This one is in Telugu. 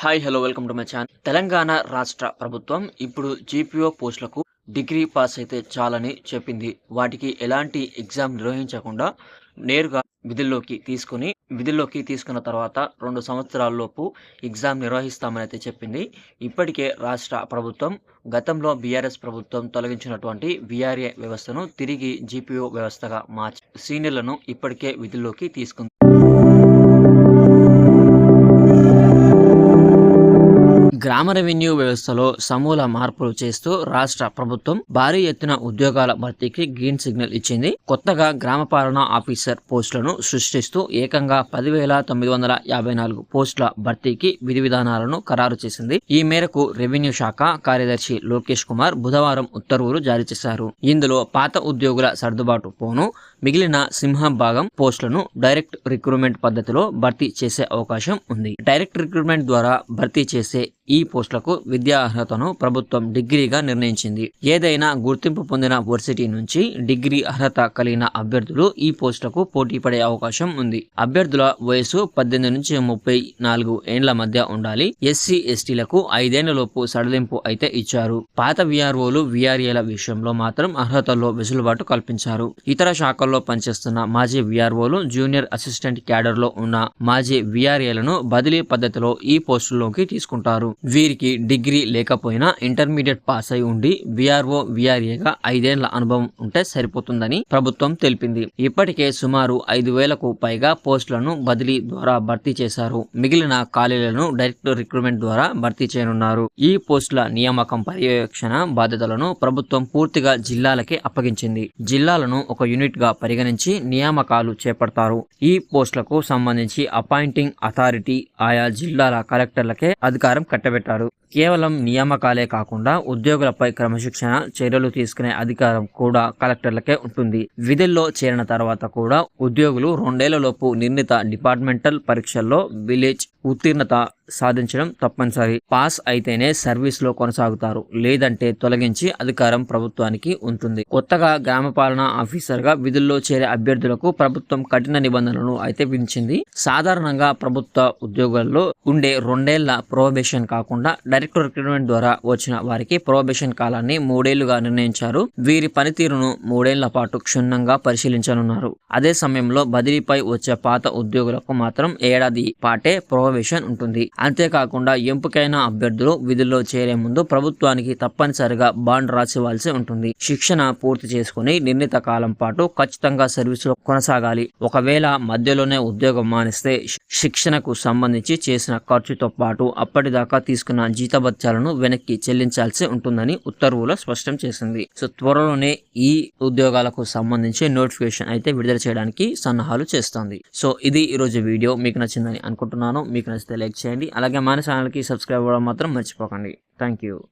Hi hello welcome to my channel Telangana రాష్ట్ర ప్రభుత్వం ఇప్పుడు జీపీఓ పోస్టులకు డిగ్రీ పాస్ అయితే చాలని చెప్పింది. వాటికి ఎలాంటి ఎగ్జామ్ నిర్వహించకుండా నేరుగా విధుల్లోకి తీసుకుని విధుల్లోకి తీసుకున్న తర్వాత రెండు సంవత్సరాలలోపు ఎగ్జామ్ నిర్వహిస్తామని అయితే చెప్పింది. ఇప్పటికే రాష్ట్ర ప్రభుత్వం గతంలో బీఆర్ఎస్ ప్రభుత్వం తొలగించినటువంటి బీఆర్ఏ వ్యవస్థను తిరిగి జీపీఓ వ్యవస్థగా మార్చి సీనియర్లను ఇప్పటికే విధుల్లోకి తీసుకుంది. గ్రామ రెవెన్యూ వ్యవస్థలో సమూల మార్పులు చేస్తూ రాష్ట్ర ప్రభుత్వం భారీ ఎత్తున ఉద్యోగాల భర్తీకి గ్రీన్ సిగ్నల్ ఇచ్చింది. కొత్తగా గ్రామ పాలనా ఆఫీసర్ పోస్టులను సృష్టిస్తూ ఏకంగా పదివేల తొమ్మిది వందల యాభై నాలుగు పోస్టుల భర్తీకి విధి విధానాలను ఖరారు చేసింది. ఈ మేరకు రెవెన్యూ శాఖ కార్యదర్శి లోకేష్ కుమార్ బుధవారం ఉత్తర్వులు జారీ చేశారు. ఇందులో పాత ఉద్యోగుల సర్దుబాటు పోను మిగిలిన సింహం భాగం పోస్టులను డైరెక్ట్ రిక్రూట్మెంట్ పద్ధతిలో భర్తీ చేసే అవకాశం ఉంది. డైరెక్ట్ రిక్రూట్మెంట్ ద్వారా భర్తీ చేసే ఈ పోస్టులకు విద్యా అర్హతను ప్రభుత్వం డిగ్రీగా నిర్ణయించింది. ఏదైనా గుర్తింపు పొందిన వర్సిటీ నుంచి డిగ్రీ అర్హత కలిగిన అభ్యర్థులు ఈ పోస్టులకు పోటీ పడే అవకాశం ఉంది. అభ్యర్థుల వయసు పద్దెనిమిది నుంచి ముప్పై నాలుగు ఏండ్ల మధ్య ఉండాలి. ఎస్సీ ఎస్టీలకు ఐదేళ్ళ లోపు సడలింపు అయితే ఇచ్చారు. పాత విఆర్ఓలు విఆర్ఏల విషయంలో మాత్రం అర్హతల్లో వెసులుబాటు కల్పించారు. ఇతర శాఖల్లో పనిచేస్తున్న మాజీ విఆర్ఓలు జూనియర్ అసిస్టెంట్ క్యాడర్లో ఉన్న మాజీ విఆర్ఏలను బదిలీ పద్ధతిలో ఈ పోస్టుల్లోకి తీసుకుంటారు. వీరికి డిగ్రీ లేకపోయినా ఇంటర్మీడియట్ పాస్ అయి ఉండి విఆర్ఓ విఆర్ఏగా ఐదేళ్ళ అనుభవం ఉంటే సరిపోతుందని ప్రభుత్వం తెలిపింది. ఇప్పటికే సుమారు ఐదు వేలకు పైగా పోస్టులను బదిలీ ద్వారా భర్తీ చేశారు. మిగిలిన ఖాళీలను డైరెక్ట్ రిక్రూట్మెంట్ ద్వారా భర్తీ చేయనున్నారు. ఈ పోస్టుల నియామకం పర్యవేక్షణ బాధ్యతలను ప్రభుత్వం పూర్తిగా జిల్లాలకే అప్పగించింది. జిల్లాలను ఒక యూనిట్గా పరిగణించి నియామకాలు చేపడతారు. ఈ పోస్టులకు సంబంధించి అపాయింటింగ్ అథారిటీ ఆయా జిల్లాల కలెక్టర్లకే అధికారం కట్ట కట్టబెట్టారు కేవలం నియామకాలే కాకుండా ఉద్యోగులపై క్రమశిక్షణ చర్యలు తీసుకునే అధికారం కూడా కలెక్టర్లకే ఉంటుంది. విధుల్లో చేరిన తర్వాత కూడా ఉద్యోగులు రెండేళ్ళలోపు నిర్ణీత డిపార్ట్మెంటల్ పరీక్షల్లో విలేజ్ ఉత్తీర్ణత సాధించడం తప్పనిసరి. పాస్ అయితేనే సర్వీస్లో కొనసాగుతారు. లేదంటే తొలగించి అధికారం ప్రభుత్వానికి ఉంటుంది. కొత్తగా గ్రామ పాలనా ఆఫీసర్గా విధుల్లో చేరే అభ్యర్థులకు ప్రభుత్వం కఠిన నిబంధనలను అయితే విధించింది. సాధారణంగా ప్రభుత్వ ఉద్యోగాల్లో ఉండే రెండేళ్ళ ప్రొబేషన్ కాకుండా డైరెక్ట్ రిక్రూట్మెంట్ ద్వారా వచ్చిన వారికి ప్రొబేషన్ కాలాన్ని మూడేళ్ళుగా నిర్ణయించారు. వీరి పనితీరును మూడేళ్ళ పాటు క్షుణ్ణంగా పరిశీలించనున్నారు. అదే సమయంలో బదిలీపై వచ్చే పాత ఉద్యోగులకు మాత్రం ఏడాది పాటే ప్రొబేషన్ ఉంటుంది. అంతేకాకుండా ఎంపికైన అభ్యర్థులు విధుల్లో చేరే ముందు ప్రభుత్వానికి తప్పనిసరిగా బాండ్ రాసివ్వాల్సి ఉంటుంది. శిక్షణ పూర్తి చేసుకుని నిర్ణీత కాలం పాటు ఖచ్చితంగా సర్వీసులో కొనసాగాలి. ఒకవేళ మధ్యలోనే ఉద్యోగం మానిస్తే శిక్షణకు సంబంధించి చేసిన ఖర్చుతో పాటు అప్పటిదాకా తీసుకున్న జీతభత్యాలను వెనక్కి చెల్లించాల్సి ఉంటుందని ఉత్తర్వులో స్పష్టం చేసింది. సో త్వరలోనే ఈ ఉద్యోగాలకు సంబంధించి నోటిఫికేషన్ అయితే విడుదల చేయడానికి సన్నాహాలు చేస్తోంది. సో ఇది ఈరోజు వీడియో. మీకు నచ్చిందని అనుకుంటున్నాను. మీకు నచ్చితే లైక్ చేయండి. అలాగే మన ఛానల్కి సబ్స్క్రైబ్ అవ్వడం మాత్రం మర్చిపోకండి. Thank you.